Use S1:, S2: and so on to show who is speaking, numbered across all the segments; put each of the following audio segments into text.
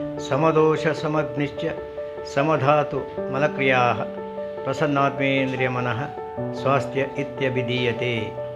S1: समदोषसमग्निश्च समधातु मलक्रियाः प्रसन्नात्मेन्द्रियमनः स्वास्थ्य इत्यभिधीयते।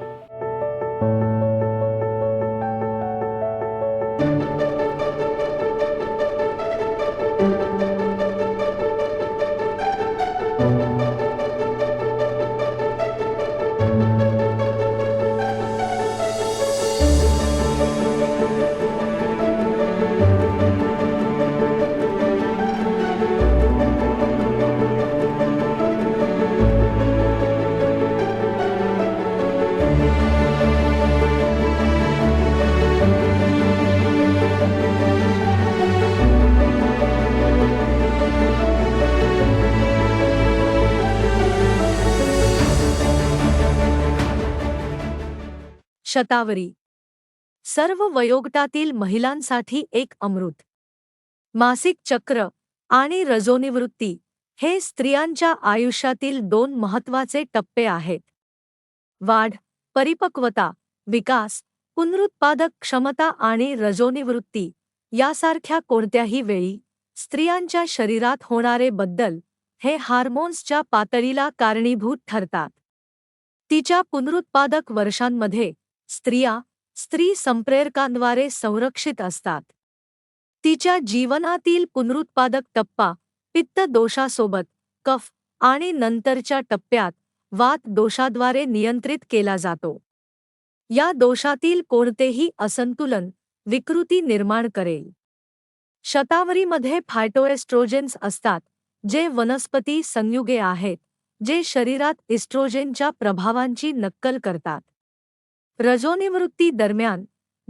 S2: शतावरी. सर्व वयोगटातील महिलांसाठी एक अमृत. मासिक चक्र आणि रजोनिवृत्ती हे स्त्रियांच्या आयुष्यातील दोन महत्त्वाचे टप्पे आहेत. वाढ परिपक्वता विकास पुनरुत्पादक क्षमता आणि रजोनिवृत्ती यासारख्या कोणत्याही वेळी स्त्रियांच्या शरीरात होणारे बद्दल हे हार्मोन्सच्या पातळीला कारणीभूत ठरतात. तिच्या पुनरुत्पादक वर्षांमध्ये स्त्रिया स्त्री संप्रेरकांद्वारे संरक्षित असतात. तिच्या जीवनातील पुनरुत्पादक टप्पा पित्त दोषासोबत कफ आणि नंतरच्या टप्प्यात वात दोषाद्वारे नियंत्रित केला जातो. या दोषातील कोणतेही असंतुलन विकृती निर्माण करेल. शतावरीमध्ये फायटोएस्ट्रोजेन्स असतात जे वनस्पती संयुगे आहेत जे शरीरात इस्ट्रोजेनच्या प्रभावांची नक्कल करतात. रजोनिवृत्ती दरम्यान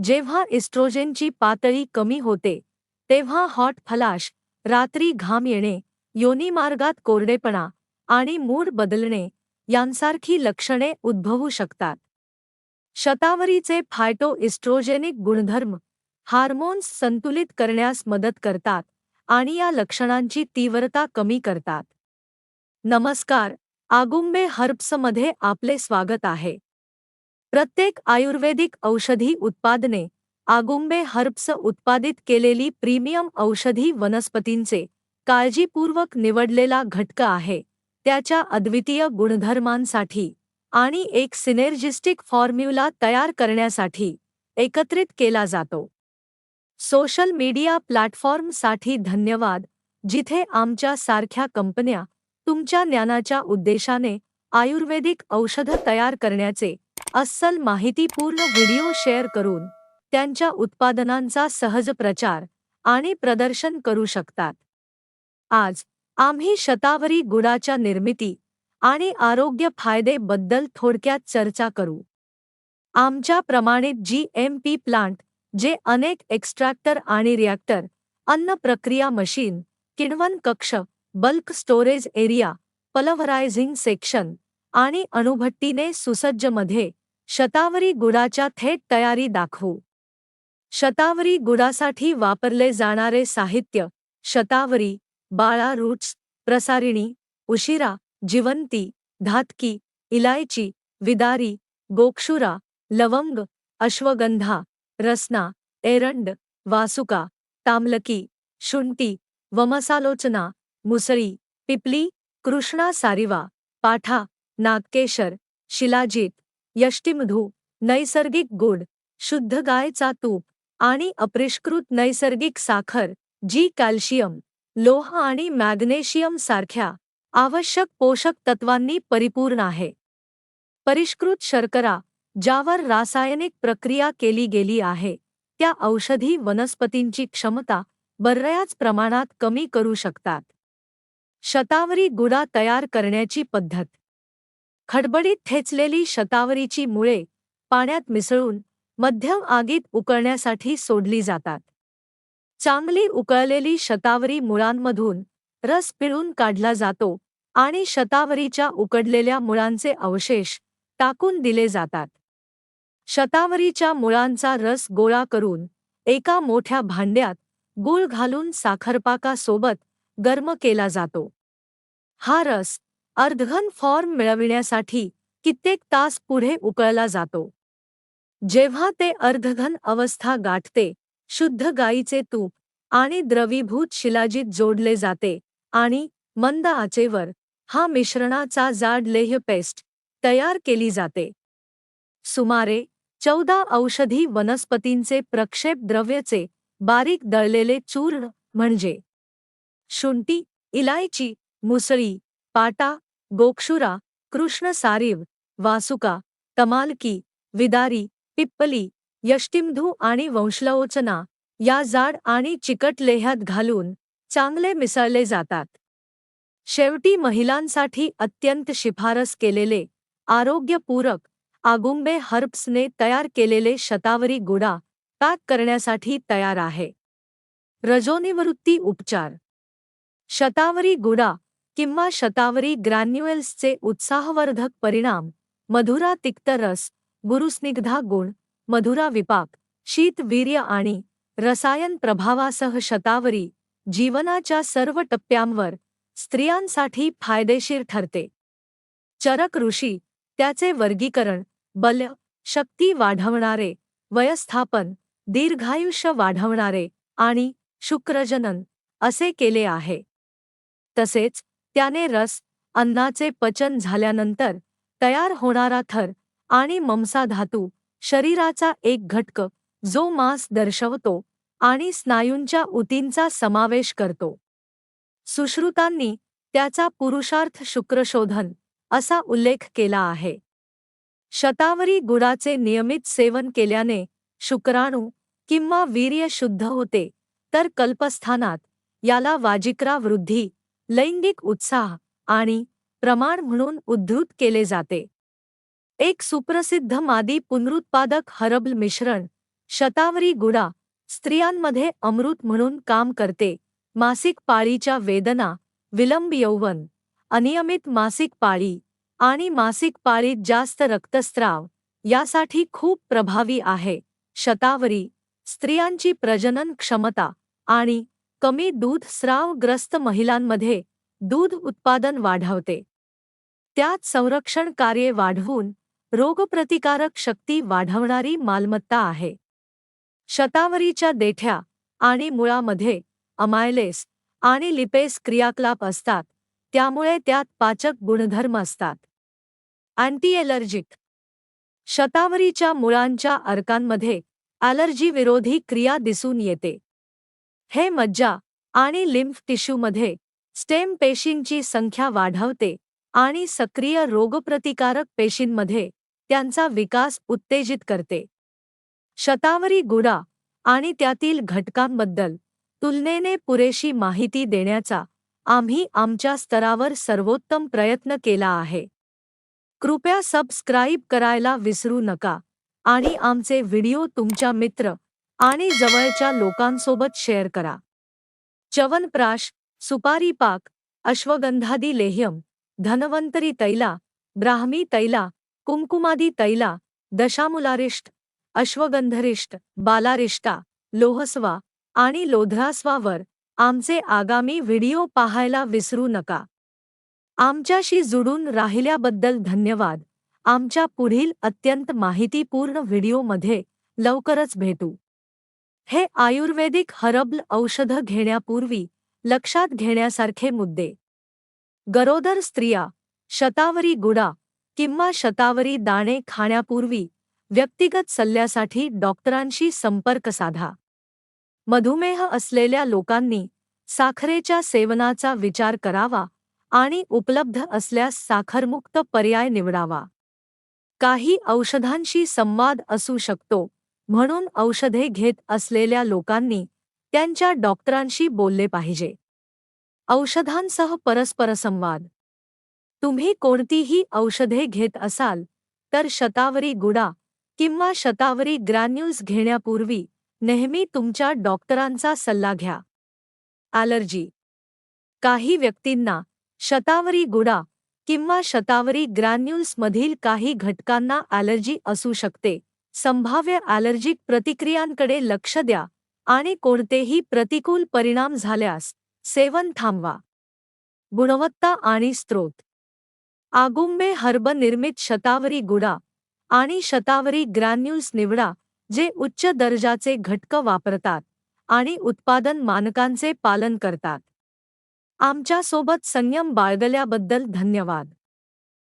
S2: जेव्हा इस्ट्रोजेनची पातळी कमी होते तेव्हा हॉट फलाश रात्री घाम येणे योनिमार्गात कोरडेपणा आणि मूड बदलणे यांसारखी लक्षणे उद्भवू शकतात. शतावरीचे फायटो इस्ट्रोजेनिक गुणधर्म हार्मोन्स संतुलित करण्यास मदत करतात आणि या लक्षणांची तीव्रता कमी करतात. नमस्कार आगुंबे हर्ब्समध्ये आपले स्वागत आहे. प्रत्येक आयुर्वेदिक औषधी उत्पादने आगुंबे हर्ब्स उत्पादित केलेली प्रीमियम औषधी वनस्पतींचे काळजीपूर्वक निवडलेला घटक आहे. त्याच्या अद्वितीय गुणधर्मांसाठी आणि एक सिनेर्जिस्टिक फॉर्म्युला तयार करण्यासाठी एकत्रित केला जातो. सोशल मीडिया प्लॅटफॉर्मसाठी धन्यवाद जिथे आमच्या सारख्या कंपन्या तुमच्या ज्ञानाच्या उद्देशाने आयुर्वेदिक औषधं तयार करण्याचे अस्सल माहितीपूर्ण व्हिडिओ शेअर करून त्यांच्या उत्पादनांचा सहज प्रचार आणि प्रदर्शन करू शकतात. आज आम्ही शतावरी गुळाच्या निर्मिती आणि आरोग्य फायदेबद्दल थोडक्यात चर्चा करू. आमच्या प्रमाणित जी एम पी प्लांट जे अनेक एक्स्ट्रॅक्टर आणि रिॲक्टर अन्न प्रक्रिया मशीन किण्वन कक्ष bulk storage area pulverizing section आणि अणुभट्टीने सुसज्जमध्ये शतावरी गुळाच्या थेट तयारी दाखवू. शतावरी गुळासाठी वापरले जाणारे साहित्य शतावरी बाळा रूट्स प्रसारिणी उशिरा जिवंती धातकी इलायची विदारी गोक्षुरा लवंग अश्वगंधा रसना एरंड वासुका तामलकी शुंटी वमसालोचना मुसळी पिपली कृष्णा सारिवा पाठा नागकेशर शिलाजीत यष्टिमधू नैसर्गिक गुड शुद्ध गायचा तूप आणि अपरिष्कृत नैसर्गिक साखर जी कॅल्शियम लोह आणि मॅग्नेशियम सारख्या आवश्यक पोषक तत्वांनी परिपूर्ण आहे. परिष्कृत शर्करा ज्यावर रासायनिक प्रक्रिया केली गेली आहे त्या औषधी वनस्पतींची क्षमता बर्याच प्रमाणात कमी करू शकतात. शतावरी गुडा तयार करण्याची पद्धत खडबडीत ठेचलेली शतावरीची मुळे पाण्यात मिसळून मध्यम आगीत उकळण्यासाठी सोडली जातात. चांगली उकळलेली शतावरी मुळांमधून रस पिळून काढला जातो आणि शतावरीच्या उकडलेल्या मुळांचे अवशेष टाकून दिले जातात. शतावरीच्या मुळांचा रस गोळा करून एका मोठ्या भांड्यात गूळ घालून साखरपाकासोबत गर्म केला जातो. हा रस अर्धघन फॉर्म मिळविण्यासाठी कित्येक तास पुढे उकळला जातो. जेव्हा ते अर्धघन अवस्था गाठते शुद्ध गायीचे तूप आणि द्रवीभूत शिलाजीत जोडले जाते आणि मंद आचेवर हा मिश्रणाचा जाड लेह पेस्ट तयार केली जाते. सुमारे चौदा औषधी वनस्पतींचे प्रक्षेप द्रव्यचे बारीक दळलेले चूर्ण म्हणजे शुंठी इलायची मुसळी पाटा गोक्षुरा कृष्ण सारिव वासुका तमालकी विदारी पिप्पली यष्टिमधू आणि वंशलोचना या जाड आणि चिकट लेह्यात घालून चांगले मिसळले जातात. शेवटी महिलांसाठी अत्यंत शिफारस केलेले आरोग्यपूरक आगुंबे हर्ब्सने तयार केलेले शतावरी गुडा पॅक करण्यासाठी तयार आहे. रजोनिवृत्ती उपचार. शतावरी गुडा किंवा शतावरी ग्रॅन्युएल्सचे उत्साहवर्धक परिणाम मधुरा तिक्त रस गुरुस्निग्धा गुण मधुरा विपाक शीत वीर्य आणि रसायन प्रभावासह शतावरी जीवनाच्या सर्व टप्प्यांवर स्त्रियांसाठी फायदेशीर ठरते. चरक ऋषी त्याचे वर्गीकरण बल शक्ती वाढवणारे वयस्थापन दीर्घायुष्य वाढवणारे आणि शुक्रजनन असे केले आहे. तसेच त्याने रस अन्नाचे पचन झाल्यानंतर तयार होणारा थर आणि ममसा धातू शरीराचा एक घटक जो मांस दर्शवतो आणि स्नायूंच्या ऊतींचा समावेश करतो. सुश्रुतांनी त्याचा पुरुषार्थ शुक्रशोधन असा उल्लेख केला आहे. शतावरी गुडाचे नियमित सेवन केल्याने शुक्राणू किंवा वीर्य शुद्ध होते तर कल्पस्थानात याला वाजिक्रा वृद्धी लैंगिक उत्साह आणि प्रमाण म्हणून उद्धृत केले जाते. एक सुप्रसिद्ध मादी पुनरुत्पादक हरबल मिश्रण शतावरी गुडा स्त्रियांमध्ये अमृत म्हणून काम करते. मासिक पाळीच्या वेदना विलंब यौवन अनियमित मासिक पाळी आणि मासिक पाळीत जास्त रक्तस्त्राव यासाठी खूप प्रभावी आहे. शतावरी स्त्रियांची प्रजनन क्षमता आणि कमी दूध स्रावग्रस्त महिलांमध्ये दूध उत्पादन वाढवते. त्यात संरक्षण कार्ये वाढवून रोगप्रतिकारक शक्ती वाढवणारी मालमत्ता आहे. शतावरीच्या देठ्या आणि मुळामध्ये अमायलेस आणि लिपेस क्रियाकलाप असतात त्यामुळे त्यात पाचक गुणधर्म असतात. अँटी एलर्जिक शतावरीच्या मुळांच्या अर्कांमध्ये ॲलर्जी विरोधी क्रिया दिसून येते. हे मज्जा आणि लिम्फ टिश्यूमध्ये स्टेम पेशींची संख्या वाढवते आणि सक्रिय रोगप्रतिकारक पेशींमध्ये त्यांचा विकास उत्तेजित करते. शतावरी गुडा आणि त्यातील घटकांबद्दल तुलनेने पुरेशी माहिती देण्याचा आम्ही आमच्या स्तरावर सर्वोत्तम प्रयत्न केला आहे. कृपया सबस्क्राईब करायला विसरू नका आणि आमचे व्हिडिओ तुमच्या मित्र आणि जवळच्या लोकांसोबत शेअर करा. च्यवनप्राश सुपारी पाक अश्वगंधादी लेह्यम धनवंतरी तैला ब्राह्मी तैला कुंकुमादी तैला दशामुलारिष्ट अश्वगंधरिष्ट बालारिष्टा लोहस्वा आणि लोधरास्वावर आमचे आगामी व्हिडिओ पाहायला विसरू नका. आमच्याशी जुडून राहिल्याबद्दल धन्यवाद. आमच्या पुढील अत्यंत माहितीपूर्ण व्हिडिओमध्ये लवकरच भेटू. हे आयुर्वेदिक हरबल औषधं घेण्यापूर्वी लक्षात घेण्यासारखे मुद्दे. गरोदर स्त्रिया शतावरी गुडा किंवा शतावरी दाणे खाण्यापूर्वी व्यक्तिगत सल्ल्यासाठी डॉक्टरांशी संपर्क साधा. मधुमेह असलेल्या लोकांनी साखरेच्या सेवनाचा विचार करावा आणि उपलब्ध असल्यास साखरमुक्त पर्याय निवडावा. काही औषधांशी संवाद असू शकतो म्हणून औषधे घेत असलेल्या लोकांनी त्यांच्या डॉक्टरांशी बोलले पाहिजे. औषधांसह परस्परसंवाद तुम्ही कोणतीही औषधे घेत असाल तर शतावरी गुडा किंवा शतावरी ग्रॅन्युल्स घेण्यापूर्वी नेहमी तुमच्या डॉक्टरांचा सल्ला घ्या. ॲलर्जी. काही व्यक्तींना शतावरी गुडा किंवा शतावरी ग्रॅन्युल्समधील काही घटकांना ॲलर्जी असू शकते. संभाव्य ॲलर्जिक प्रतिक्रियांकडे लक्ष द्या आणि कोणतेही प्रतिकूल परिणाम झाल्यास सेवन थांबवा. गुणवत्ता आणि स्त्रोत आगुंबे हर्ब निर्मित शतावरी गुडा आणि शतावरी ग्रॅन्युल्स निवडा जे उच्च दर्जाचे घटक वापरतात आणि उत्पादन मानकांचे पालन करतात. आमच्यासोबत संयम बाळगल्याबद्दल धन्यवाद.